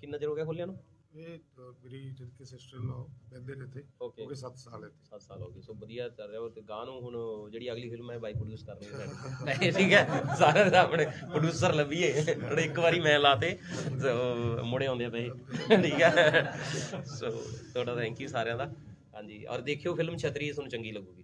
ਕਿੰਨਾ ਚਿਰ ਹੋ ਗਿਆ ਖੁੱਲਿਆ ਨੂੰ? ਇਹ ਅ, ਮੇਰੀ ਜਿਹੜੀ ਕਿ ਸਿਸਟਰ ਲੋ ਬੰਦੇ ਨੇ ਤੇ ਓਕੇ ਉਹ ਵੀ 7 ਸਾਲ ਇੱਥੇ। 7 ਸਾਲ ਹੋ ਗਏ। ਸੋ ਵਧੀਆ ਚੱਲ ਰਿਹਾ ਉਹ ਤੇ ਗਾਂ ਨੂੰ ਹੁਣ ਜਿਹੜੀ ਅਗਲੀ ਫਿਲਮ ਹੈ ਬਾਈ ਪ੍ਰੋਡਿਊਸ ਕਰਨੀ ਹੈ ਸਾਡੇ। ਠੀਕ ਹੈ। ਸਾਰੇ ਦੇ ਆਪਣੇ ਪ੍ਰੋਡਿਊਸਰ ਲੱਭੀਏ। ਹੁਣ ਇੱਕ ਵਾਰੀ ਮੈਂ ਲਾਤੇ ਸੋ ਮੁੜੇ ਆਉਂਦੇ ਪਏ ਠੀਕ ਹੈ। ਸੋ ਤੁਹਾਡਾ ਥੈਂਕ ਯੂ ਸਾਰਿਆਂ ਦਾ। ਹਾਂਜੀ। ਔਰ ਦੇਖਿਓ ਫਿਲਮ ਛਤਰੀ ਤੁਹਾਨੂੰ ਚੰਗੀ ਲੱਗੂਗੀ।